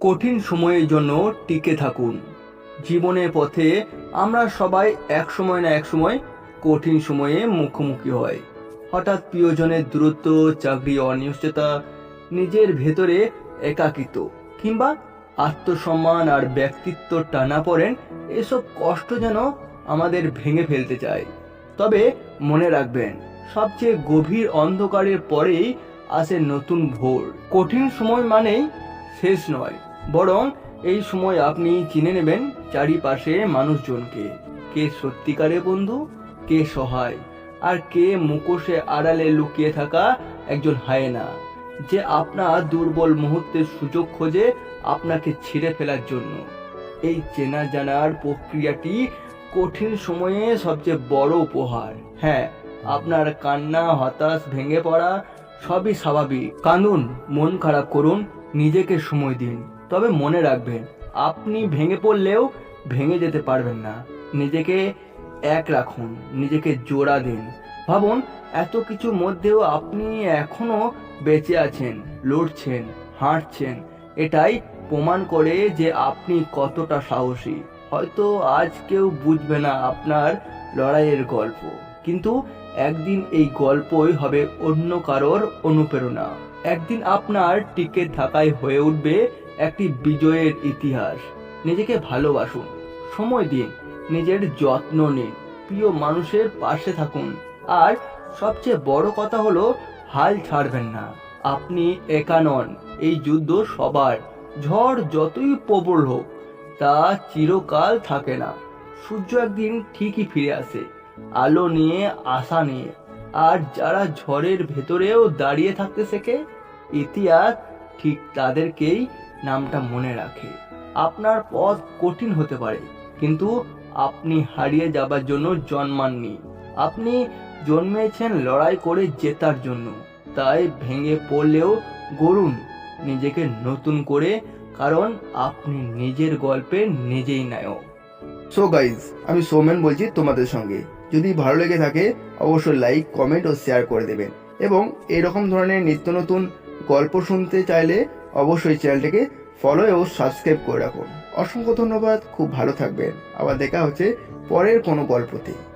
কঠিন সময়ের জন্য টিকে থাকুন। জীবনের পথে আমরা সবাই এক সময় না এক সময় কঠিন সময়ে মুখোমুখি হয়। হঠাৎ প্রিয়জনের দূরত্ব, চাকরি, অনিশ্চয়তা নিজের ভেতরে একাকিত্ব কিংবা আত্মসম্মান আর ব্যক্তিত্ব টানা পড়েন, এসব কষ্ট যেন আমাদের ভেঙে ফেলতে চায়। তবে মনে রাখবেন, সবচেয়ে গভীর অন্ধকারের পরেই আসে নতুন ভোর। কঠিন সময় মানেই শেষ নয়। বরং এই সময় আপনি চিনে নেবেন চারিপাশে মানুষজনকে। কে সত্যিকারের বন্ধু, কে সহায়, আর কে মুখোশে আড়ালে লুকিয়ে থাকা একজন হায়না, যে আপনার দুর্বল মুহূর্তের সুযোগ খোঁজে আপনাকে ছিঁড়ে ফেলার জন্য। এই চেনা জানার প্রক্রিয়াটি কঠিন সময়ে সবচেয়ে বড় উপহার। হ্যাঁ আপনার কান্না, হতাশ, ভেঙে পড়া সবই স্বাভাবিক। কাঁদুন, মন খারাপ করুন, নিজেকে সময় দিন। তবে মনে রাখবেন, আপনি ভেঙে পড়লেও ভেঙে যেতে পারবেন না। নিজেকে এক রাখুন, নিজেকে জোড়া দিন। ভাবুন, এত কিছু মধ্যেও আপনি এখনও বেঁচে আছেন, লড়ছেন, হাঁটছেন। এটাই প্রমাণ করে যে আপনি কতটা সাহসী। হয়তো আজ কেউ বুঝবে না আপনার লড়াইয়ের গল্প। কিন্তু একদিন এই গল্পই হবে অন্য কারোর অনুপ্রেরণা। একদিন আপনার টিকে থাকায় হয়ে উঠবে একটি বিজয়ের ইতিহাস। নিজেকে ভালোবাসুন, সময় দিন, নিজের যত্ন নিন, প্রিয় মানুষের পাশে থাকুন। আর সবচেয়ে বড় কথা হলো, হাল ছাড়বেন না। আপনি একা নন, এই যুদ্ধ সবার। ঝড় যতই প্রবল হোক, তা চিরকাল থাকে না। সূর্য একদিন ঠিকই ফিরে আসে, আলো নিয়ে, আশা নিয়ে। আর যারা ঝড়ের ভেতরেও দাঁড়িয়ে থাকতে শেখে, ইতিহাস ঠিক তাদেরকেই নামটা মনে রাখে। আপনার পথ কঠিন হতে পারে, কিন্তু আপনি হারিয়ে যাবার জন্য জন্মাননি। আপনি জন্মেছেন লড়াই করে জেতার জন্য, তাই ভেঙে পড়লেও গড়ুন নিজেকে নতুন করে, কারণ আপনি নিজের গল্পে নিজেই নায়ক। সো গাইজ আমি সৌমেন বলছি তোমাদের সঙ্গে। যদি ভালো লেগে থাকে, অবশ্যই লাইক কমেন্ট ও শেয়ার করে দেবেন। এবং এরকম ধরনের নিত্য নতুন গল্প শুনতে চাইলে অবশ্যই চ্যানেলটিকে ফলো এবং সাবস্ক্রাইব করে রাখুন অসংখ্য ধন্যবাদ, খুব ভালো থাকবেন। আবার দেখা হচ্ছে পরের কোনো গল্পতে।